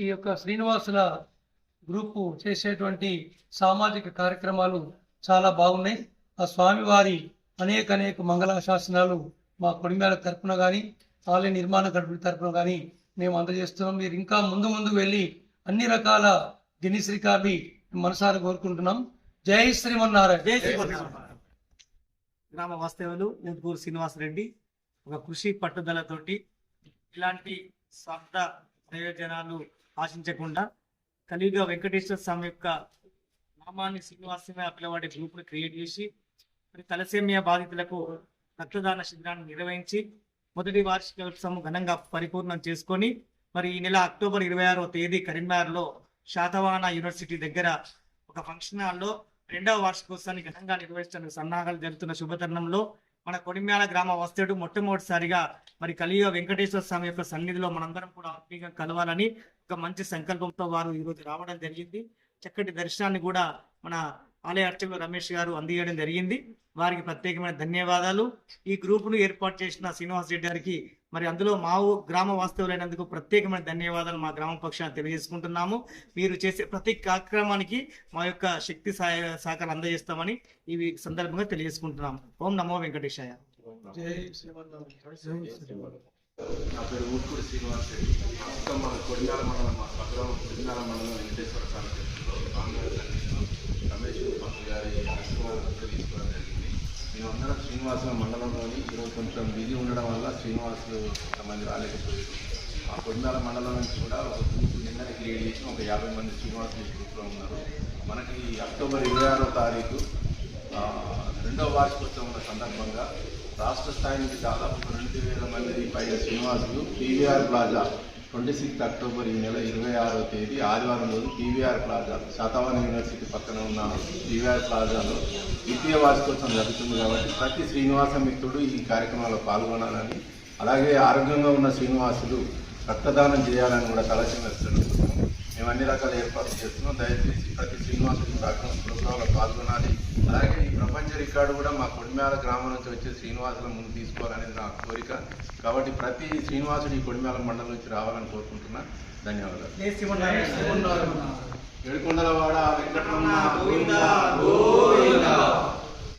ఈ యొక్క శ్రీనివాసుల గ్రూపు చేసేటువంటి సామాజిక కార్యక్రమాలు చాలా బాగున్నాయి. ఆ స్వామివారి అనేక అనేక మంగళ శాసనాలు మా కొడిమేల తరపున కానీ ఆలయ నిర్మాణ గడుపుల తరపున కానీ మేము అందజేస్తున్నాం. మీరు ఇంకా ముందు ముందు వెళ్ళి అన్ని రకాల గిన్నిస్ రికార్డు మనసారా కోరుకుంటున్నాం. జై శ్రీమన్నారాయణ. గ్రామ వాస్తవ్యులు ఊట్కూరు శ్రీనివాసరెడ్డి ఒక కృషి పట్టుదలతోటి ఇలాంటి స్వార్థ ప్రయోజనాలు ఆశించకుండా కలియుగ వెంకటేశ్వర స్వామి యొక్క నామాన్ని శ్రీనివాసమే పిలవాడే గ్రూప్ని క్రియేట్ చేసి మరి తలసేమియా బాధితులకు రక్తదాన శిబిరాన్ని నిర్వహించి మొదటి వార్షికోత్సవం ఘనంగా పరిపూర్ణం చేసుకొని మరి ఈ నెల అక్టోబర్ ఇరవై ఆరో తేదీ కరీంనగర్లో శాతవాహన యూనివర్సిటీ దగ్గర ఒక ఫంక్షన్ హాల్లో రెండవ వార్షికోత్సవాన్ని ఘనంగా నిర్వహిస్తున్న సన్నాహాలు జరుగుతున్న శుభతరుణంలో మన కొడిమ్యాల గ్రామ వస్తుడు మొట్టమొదటిసారిగా మరి కలియుగ వెంకటేశ్వర స్వామి యొక్క సన్నిధిలో మనందరం కూడా ఆత్మీయంగా కలవాలని ఒక మంచి సంకల్పంతో వారు ఈరోజు రావడం జరిగింది. చక్కటి దర్శనాన్ని కూడా మన ఆలయ అర్చకులు రమేష్ గారు అందియడం జరిగింది. వారికి ప్రత్యేకమైన ధన్యవాదాలు. ఈ గ్రూపును ఏర్పాటు చేసిన శ్రీనివాస్ రెడ్డి గారికి మరి అందులో మా ఊ- గ్రామ వాస్తవులైనందుకు ప్రత్యేకమైన ధన్యవాదాలు మా గ్రామ పక్షాన తెలియజేసుకుంటున్నాము. మీరు చేసే ప్రతి కార్యక్రమానికి మా యొక్క శక్తి సహాయ సహకారం అందజేస్తామని ఈ సందర్భంగా తెలియజేసుకుంటున్నాము. ఓం నమో వెంకటేశాయ. జై శ్రీమన్నారాయణ. నా పేరు ఊట్కూరి శ్రీనివాస్ రెడ్డి. ప్రస్తుతం మన కొడియాల మండలం మా కొడియాల మండలం వెంకటేశ్వర స్వామి టెంపుల్లో రామగారి సన్నిధిలో రమేష్ పంతు గారి ఆశీర్వాదంతో తీసుకోవడం జరిగింది మేమందరం శ్రీనివాసుల మండలంలోని ఈరోజు కొంచెం బిజీ ఉండడం వల్ల శ్రీనివాసులు కొంతమంది రాలేకపోయారు. మా కొడియాల మండలం నుంచి కూడా ఒక గ్రూప్ నిన్ననే క్రియేట్ చేసి ఒక యాభై మంది శ్రీనివాసులు గ్రూప్లో ఉన్నారు. మనకి అక్టోబర్ ఇరవై ఆరో తారీఖు రెండవ వార్షికోత్సవం ఉన్న సందర్భంగా రాష్ట్ర స్థాయి నుంచి దాదాపు రెండు వేల మంది పైగా Srinivasulu PVR plaza twenty sixth October ఈ నెల ఇరవై ఆరో తేదీ ఆదివారం రోజు పీవీఆర్ ప్లాజా శాతవాహన యూనివర్సిటీ పక్కన ఉన్న పీవీఆర్ ప్లాజాలో ద్వితీయ వార్షికోత్సవం జరుగుతుంది కాబట్టి ప్రతి శ్రీనివాస మిత్రుడు ఈ కార్యక్రమంలో పాల్గొనాలని అలాగే ఆరోగ్యంగా ఉన్న శ్రీనివాసులు రక్తదానం చేయాలని కూడా తలచి వేస్తున్నాం మేము అన్ని రకాల ఏర్పాట్లు చేస్తున్నాం. దయచేసి ప్రతి శ్రీనివాసుడు ప్రోగ్రాంలో పాల్గొనాలి. అలాగే ఈ ప్రపంచ రికార్డు కూడా మా కొడిమ్యాల గ్రామం నుంచి వచ్చే శ్రీనివాసుల ముందు తీసుకోవాలనేది నా కోరిక. కాబట్టి ప్రతి శ్రీనివాసుడు ఈ కొడిమ్యాల మండలం నుంచి రావాలని కోరుకుంటున్నా. ధన్యవాదాలు. ఏడుకొండలవాడ వెంకటరమణ గోవిందా.